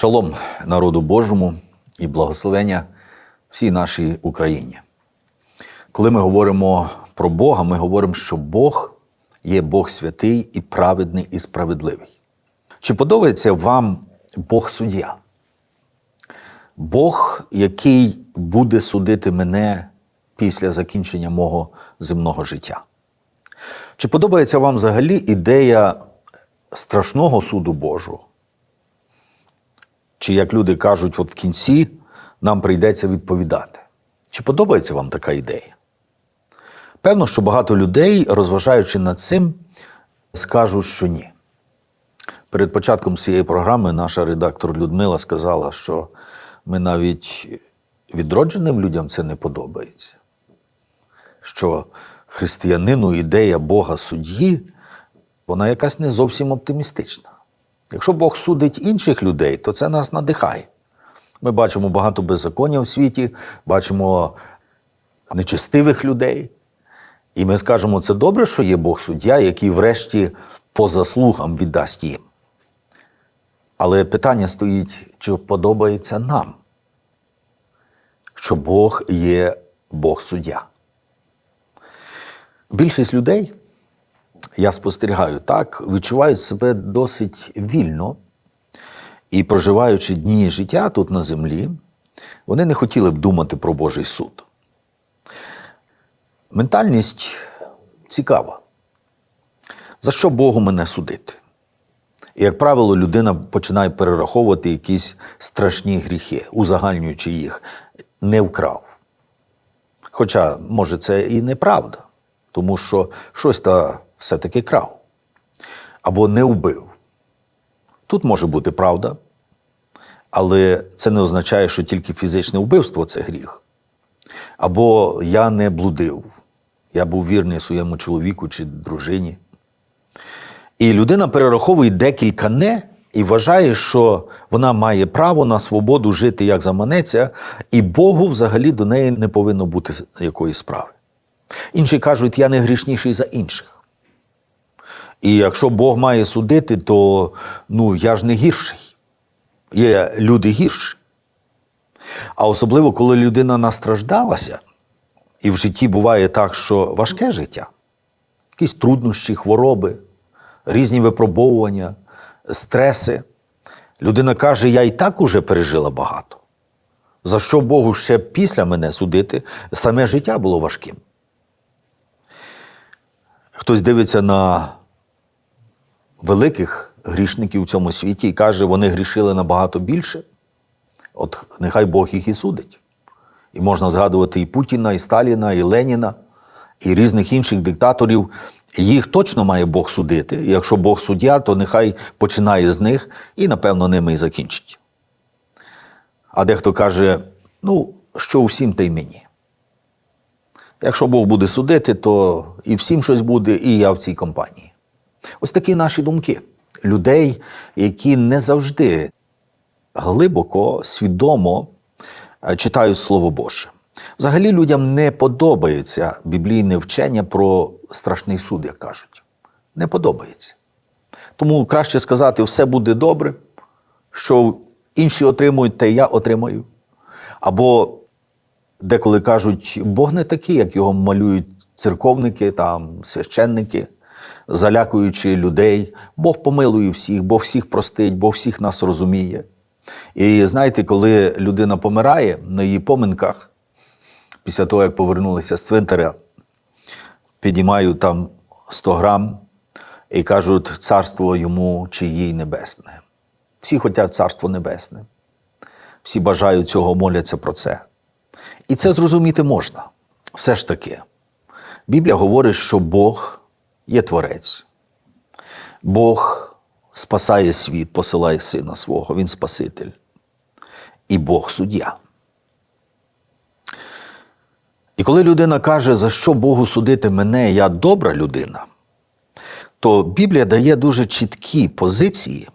Шалом народу Божому і благословення всій нашій Україні. Коли ми говоримо про Бога, ми говоримо, що Бог є Бог святий і праведний і справедливий. Чи подобається вам Бог суддя? Бог, який буде судити мене після закінчення мого земного життя? Чи подобається вам взагалі ідея страшного суду Божого? Чи, як люди кажуть, от в кінці нам прийдеться відповідати? Чи подобається вам така ідея? Певно, що багато людей, розважаючи над цим, скажуть, що ні. Перед початком цієї програми наша редактор Людмила сказала, що ми навіть відродженим людям це не подобається. Що християнину ідея Бога судді, вона якась не зовсім оптимістична. Якщо Бог судить інших людей, то це нас надихає. Ми бачимо багато беззаконня в світі, бачимо нечестивих людей. І ми скажемо, це добре, що є Бог суддя, який врешті по заслугам віддасть їм. Але питання стоїть, чи подобається нам, що Бог є Бог суддя. Більшість людей, я спостерігаю так, відчувають себе досить вільно і, проживаючи дні життя тут на землі, вони не хотіли б думати про Божий суд. Ментальність цікава. За що Богу мене судити? І, як правило, людина починає перераховувати якісь страшні гріхи, узагальнюючи їх, не вкрав. Хоча, може, це і неправда, тому що щось та все-таки крав або не вбив. Тут може бути правда, але це не означає, що тільки фізичне вбивство це гріх. Або я не блудив, я був вірний своєму чоловіку чи дружині. І людина перераховує декілька не і вважає, що вона має право на свободу жити як заманеться, і Богу взагалі до неї не повинно бути якоїсь справи. Інші кажуть, я не грішніший за інших. І якщо Бог має судити, то ну, я ж не гірший. Є люди гірші. А особливо, коли людина настраждалася, і в житті буває так, що важке життя, якісь труднощі, хвороби, різні випробовування, стреси. Людина каже, я і так уже пережила багато. За що Богу ще після мене судити, саме життя було важким. Хтось дивиться на великих грішників у цьому світі і каже, вони грішили набагато більше. От нехай Бог їх і судить. І можна згадувати і Путіна, і Сталіна, і Леніна, і різних інших диктаторів. Їх точно має Бог судити. Якщо Бог суддя, то нехай починає з них і, напевно, ними і закінчить. А дехто каже: ну, що усім, та й мені. Якщо Бог буде судити, то і всім щось буде, і я в цій компанії. Ось такі наші думки людей, які не завжди глибоко, свідомо читають Слово Боже. Взагалі людям не подобається біблійне вчення про страшний суд, як кажуть. Не подобається. Тому краще сказати, все буде добре, що інші отримують, те я отримаю. Або деколи кажуть, Бог не такий, як його малюють церковники, там, священники, залякуючи людей. Бог помилує всіх, Бог всіх простить, Бог всіх нас розуміє. І знаєте, коли людина помирає на її поминках, після того, як повернулися з цвинтаря, підіймають там 100 грам і кажуть, царство йому чи їй небесне. Всі хочуть царство небесне. Всі бажають цього, моляться про це. І це зрозуміти можна. Все ж таки. Біблія говорить, що Бог є творець. Бог спасає світ, посилає сина свого, він Спаситель. І Бог суддя. І коли людина каже, за що Богу судити мене, я добра людина, то Біблія дає дуже чіткі позиції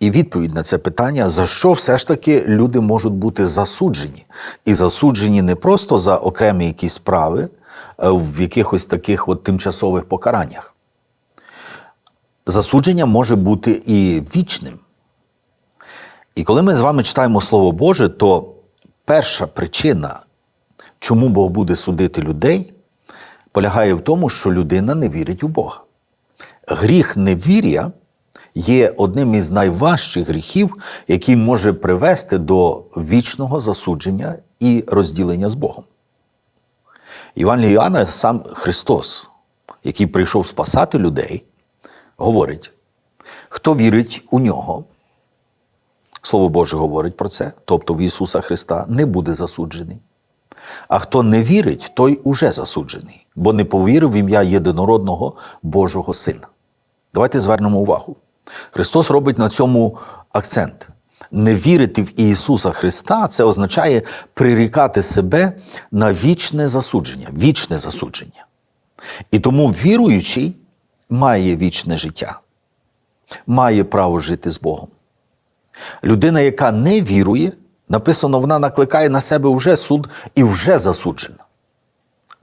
і відповідь на це питання, за що все ж таки люди можуть бути засуджені. І засуджені не просто за окремі якісь справи в якихось таких от тимчасових покараннях. Засудження може бути і вічним. І коли ми з вами читаємо Слово Боже, то перша причина, чому Бог буде судити людей, полягає в тому, що людина не вірить у Бога. Гріх невір'я є одним із найважчих гріхів, який може привести до вічного засудження і розділення з Богом. Іван Іоанна, сам Христос, який прийшов спасати людей, говорить: хто вірить у нього, Слово Боже говорить про це, тобто в Ісуса Христа, не буде засуджений. А хто не вірить, той уже засуджений, бо не повірив в ім'я єдинородного Божого Сина. Давайте звернемо увагу. Христос робить на цьому акцент. Не вірити в Ісуса Христа це означає прирікати себе на вічне засудження, вічне засудження. І тому віруючий має вічне життя, має право жити з Богом. Людина, яка не вірує, написано, вона накликає на себе вже суд і вже засуджена.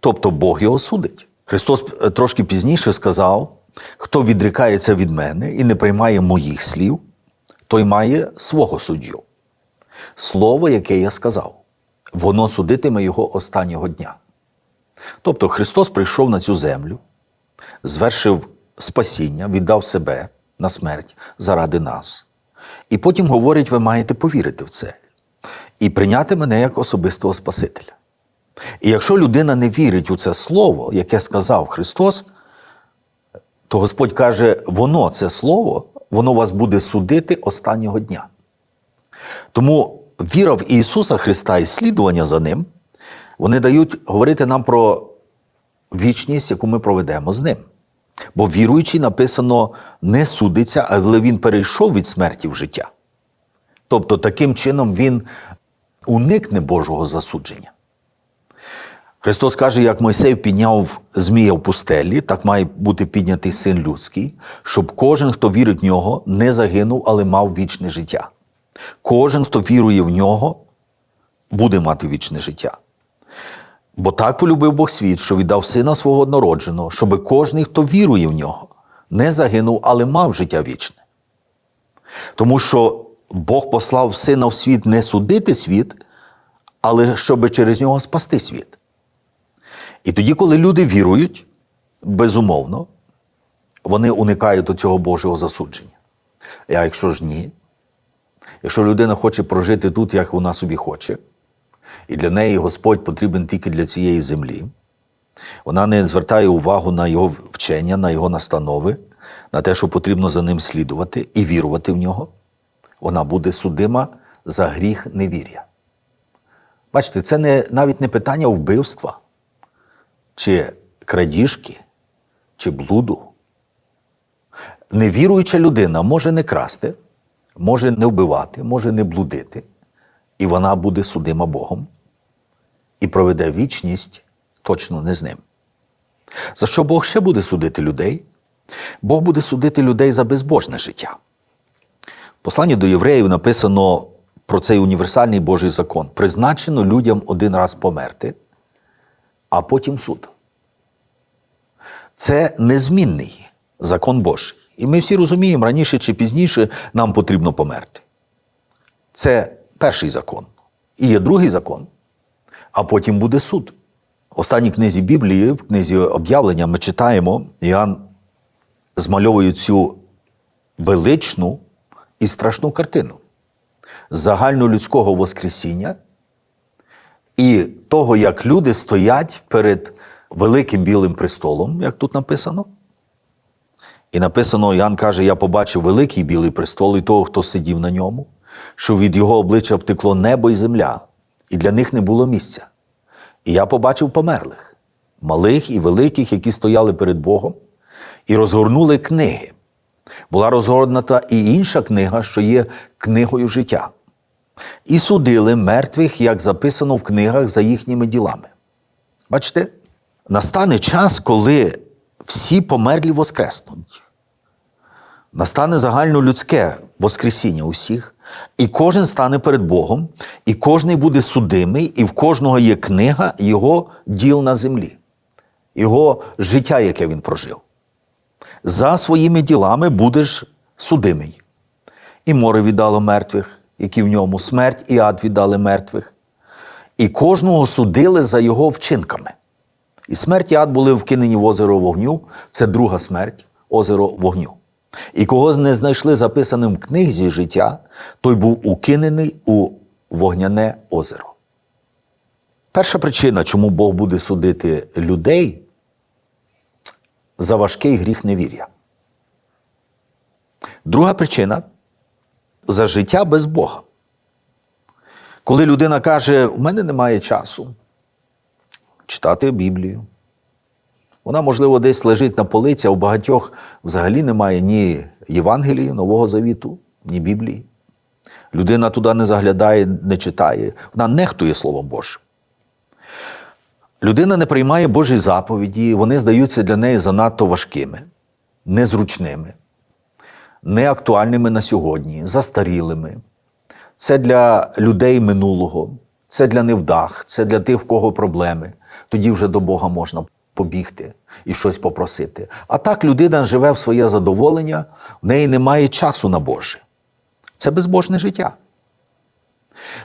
Тобто Бог його судить. Христос е, трошки пізніше сказав: хто відрікається від мене і не приймає моїх слів, той має свого суддю. Слово, яке я сказав, воно судитиме його останнього дня. Тобто Христос прийшов на цю землю, звершив спасіння, віддав себе на смерть заради нас. І потім говорить, ви маєте повірити в це і прийняти мене як особистого Спасителя. І якщо людина не вірить у це слово, яке сказав Христос, то Господь каже, воно це слово, воно вас буде судити останнього дня. Тому віра в Ісуса Христа і слідування за Ним, вони дають говорити нам про вічність, яку ми проведемо з ним. Бо віруючий написано не судиться, але він перейшов від смерті в життя. Тобто, таким чином він уникне Божого засудження. Христос каже, як Мойсей підняв Змія в пустелі, так має бути піднятий син людський, щоб кожен, хто вірить в нього, не загинув, але мав вічне життя. Кожен, хто вірує в нього, буде мати вічне життя. Бо так полюбив Бог світ, що віддав сина свого однородженого, щоби кожен, хто вірує в нього, не загинув, але мав життя вічне. Тому що Бог послав сина в світ не судити світ, але щоби через нього спасти світ. І тоді, коли люди вірують, безумовно, вони уникають до цього Божого засудження. А якщо ж ні, якщо людина хоче прожити тут, як вона собі хоче, і для неї Господь потрібен тільки для цієї землі, вона не звертає увагу на його вчення, на його настанови, на те, що потрібно за ним слідувати і вірувати в нього, вона буде судима за гріх невір'я. Бачите, це не, навіть не питання вбивства, чи крадіжки, чи блуду. Невіруюча людина може не красти, може не вбивати, може не блудити, і вона буде судима Богом і проведе вічність точно не з ним. За що Бог ще буде судити людей? Бог буде судити людей за безбожне життя. В посланні до євреїв написано про цей універсальний Божий закон: призначено людям один раз померти, а потім суд. Це незмінний закон Божий. І ми всі розуміємо, раніше чи пізніше нам потрібно померти. Це перший закон. І є другий закон, а потім буде суд. В останній книзі Біблії, в книзі об'явлення, ми читаємо, Іоанн змальовує цю величну і страшну картину загальнолюдського Воскресіння і того, як люди стоять перед великим білим престолом, як тут написано. І написано, Іоанн каже: Я побачив великий білий престол і того, хто сидів на ньому, що від його обличчя втекло небо і земля, і для них не було місця. І я побачив померлих, малих і великих, які стояли перед Богом, і розгорнули книги. Була розгорнута і інша книга, що є книгою життя. І судили мертвих, як записано в книгах за їхніми ділами. Бачите, настане час, коли всі померлі воскреснуть. Настане загальнолюдське Воскресіння усіх, і кожен стане перед Богом, і кожен буде судимий, і в кожного є книга його діл на землі, його життя, яке він прожив. За своїми ділами будеш судимий. І море віддало мертвих, які в ньому, смерть і ад віддали мертвих, і кожного судили за його вчинками. І смерть і ад були вкинені в озеро вогню, це друга смерть, озеро вогню. І кого не знайшли записаним в книзі життя, той був укинений у вогняне озеро. Перша причина, чому Бог буде судити людей за важкий гріх невір'я. Друга причина за життя без Бога. Коли людина каже, у мене немає часу читати Біблію. Вона, можливо, десь лежить на полиці, а у багатьох взагалі немає ні Євангелії, Нового Завіту, ні Біблії. Людина туди не заглядає, не читає, вона нехтує Словом Божим. Людина не приймає Божі заповіді, вони здаються для неї занадто важкими, незручними, неактуальними на сьогодні, застарілими. Це для людей минулого, це для невдах, це для тих, в кого проблеми. Тоді вже до Бога можна побігти і щось попросити. А так людина живе в своє задоволення, в неї немає часу на Боже. Це безбожне життя.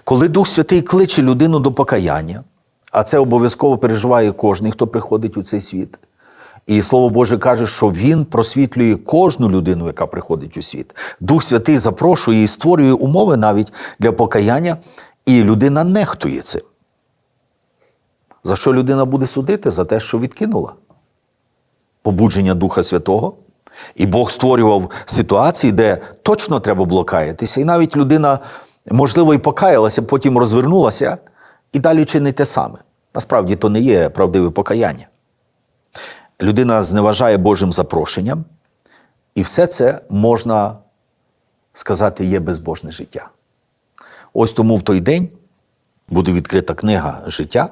Коли Дух Святий кличе людину до покаяння, а це обов'язково переживає кожен, хто приходить у цей світ. І Слово Боже каже, що Він просвітлює кожну людину, яка приходить у світ. Дух Святий запрошує і створює умови навіть для покаяння, і людина нехтує цим. За що людина буде судити? За те, що відкинула побудження Духа Святого. І Бог створював ситуації, де точно треба було каятися. І навіть людина, можливо, і покаялася, потім розвернулася і далі чинить те саме. Насправді то не є правдиве покаяння. Людина зневажає Божим запрошенням, і все це можна сказати є безбожне життя. Ось тому в той день буде відкрита книга життя,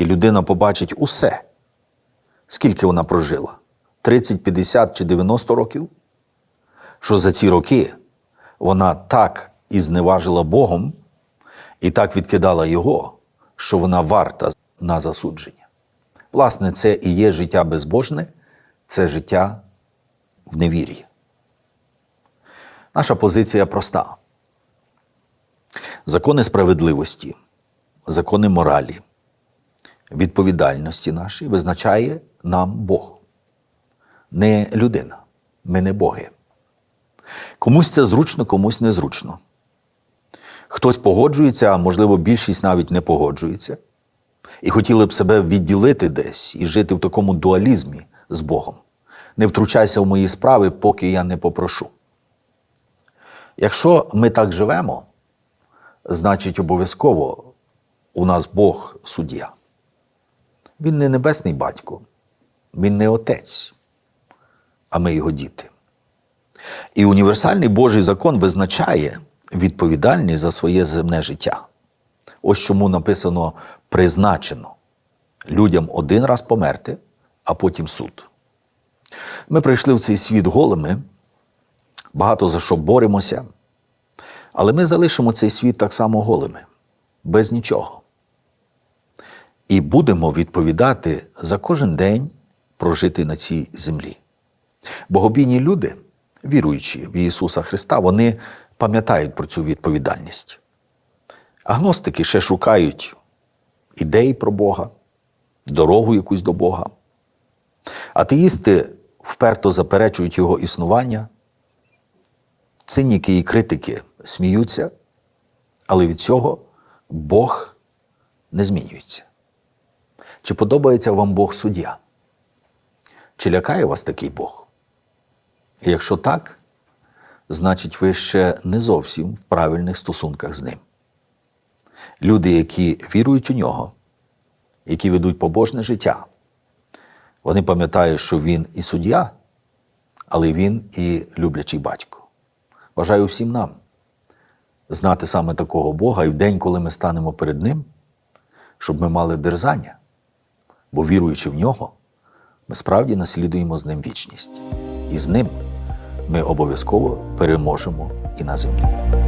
і людина побачить усе, скільки вона прожила 30, 50 чи 90 років, що за ці роки вона так і зневажила Богом, і так відкидала Його, що вона варта на засудження. Власне, це і є життя безбожне, це життя в невір'ї. Наша позиція проста. Закони справедливості, закони моралі, відповідальності наші визначає нам Бог, не людина. Ми не боги. Комусь це зручно, комусь незручно. Хтось погоджується, а можливо, більшість навіть не погоджується, і хотіли б себе відділити десь і жити в такому дуалізмі з Богом. Не втручайся в мої справи, поки я не попрошу. Якщо ми так живемо, значить обов'язково у нас Бог суддя. Він не небесний батько, він не отець, а ми його діти. І універсальний Божий закон визначає відповідальність за своє земне життя. Ось чому написано призначено людям один раз померти, а потім суд. Ми прийшли в цей світ голими, багато за що боремося, але ми залишимо цей світ так само голими, без нічого. І будемо відповідати за кожен день прожити на цій землі. Богобійні люди, віруючи в Ісуса Христа, вони пам'ятають про цю відповідальність. Агностики ще шукають ідеї про Бога, дорогу якусь до Бога. Атеїсти вперто заперечують Його існування. Циніки і критики сміються, але від цього Бог не змінюється. Чи подобається вам Бог суддя? Чи лякає вас такий Бог? І якщо так, значить ви ще не зовсім в правильних стосунках з ним. Люди, які вірують у нього, які ведуть побожне життя, вони пам'ятають, що він і суддя, але він і люблячий батько. Бажаю всім нам знати саме такого Бога і в день, коли ми станемо перед Ним, щоб ми мали дерзання, бо віруючи в нього, ми справді наслідуємо з ним вічність. І з ним ми обов'язково переможемо і на землі.